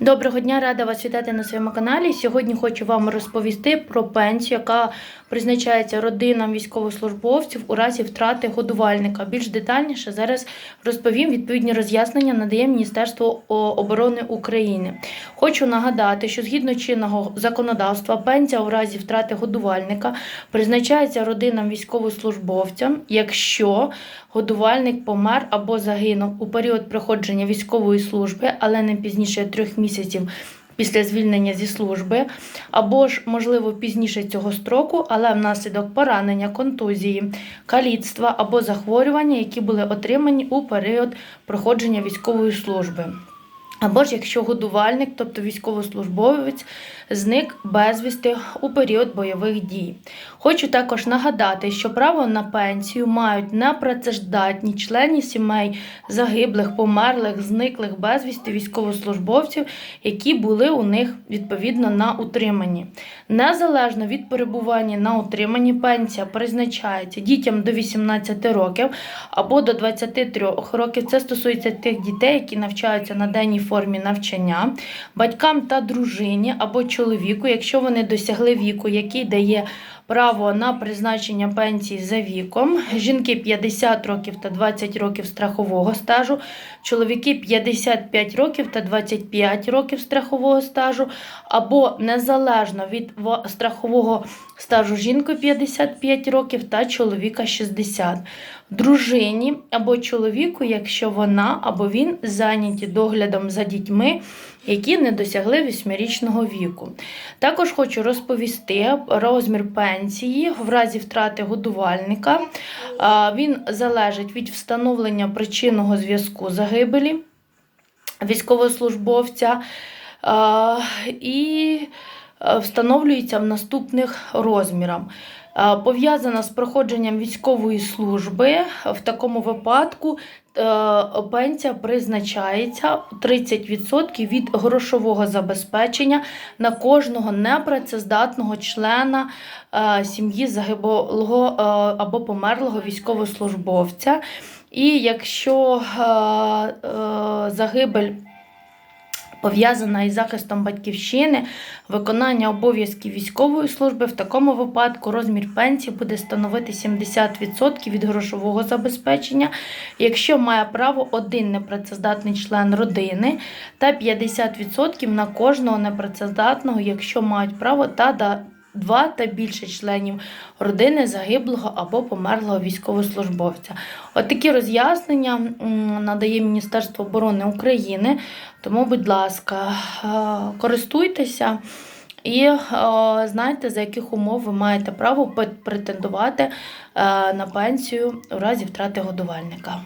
Доброго дня, рада вас вітати на своєму каналі. Сьогодні хочу вам розповісти про пенсію, яка призначається родинам військовослужбовців у разі втрати годувальника. Більш детальніше зараз розповім відповідні роз'яснення надає Міністерство оборони України. Хочу нагадати, що згідно чинного законодавства, пенсія у разі втрати годувальника призначається родинам військовослужбовцям, якщо годувальник помер або загинув у період проходження військової служби, але не пізніше трьох місяців після звільнення зі служби, або ж, можливо, пізніше цього строку, але внаслідок поранення, контузії, каліцтва або захворювання, які були отримані у період проходження військової служби. Або ж якщо годувальник, тобто військовослужбовець, зник безвісти у період бойових дій. Хочу також нагадати, що право на пенсію мають непрацездатні члені сімей загиблих, померлих, зниклих безвісти військовослужбовців, які були у них відповідно на утриманні. Незалежно від перебування на утриманні, пенсія призначається дітям до 18 років або до 23 років. Це стосується тих дітей, які навчаються на денній формі навчання, батькам та дружині або чоловіку, якщо вони досягли віку, який дає право на призначення пенсії за віком, жінки 50 років та 20 років страхового стажу, чоловіки 55 років та 25 років страхового стажу, або незалежно від страхового стажу жінки 55 років та чоловіка 60. Дружині або чоловіку, якщо вона або він зайняті доглядом за дітьми, які не досягли восьмирічного віку. Також хочу розповісти розмір пенсії в разі втрати годувальника. Він залежить від встановлення причинного зв'язку загибелі військовослужбовця і встановлюється в наступних розмірах. Е, Пов'язана з проходженням військової служби. В такому випадку е, пенсія призначається 30% від грошового забезпечення на кожного непрацездатного члена е, сім'ї загиблого е, або померлого військовослужбовця. І якщо е, е, загибель пов'язана із захистом батьківщини, виконання обов'язків військової служби, в такому випадку розмір пенсії буде становити 70% від грошового забезпечення, якщо має право один непрацездатний член родини, та 50% на кожного непрацездатного, якщо мають право та Два та більше членів родини загиблого або померлого військовослужбовця. От такі роз'яснення надає Міністерство оборони України. Тому, будь ласка, е, користуйтеся і е, знайте, за яких умов ви маєте право претендувати е, на пенсію у разі втрати годувальника.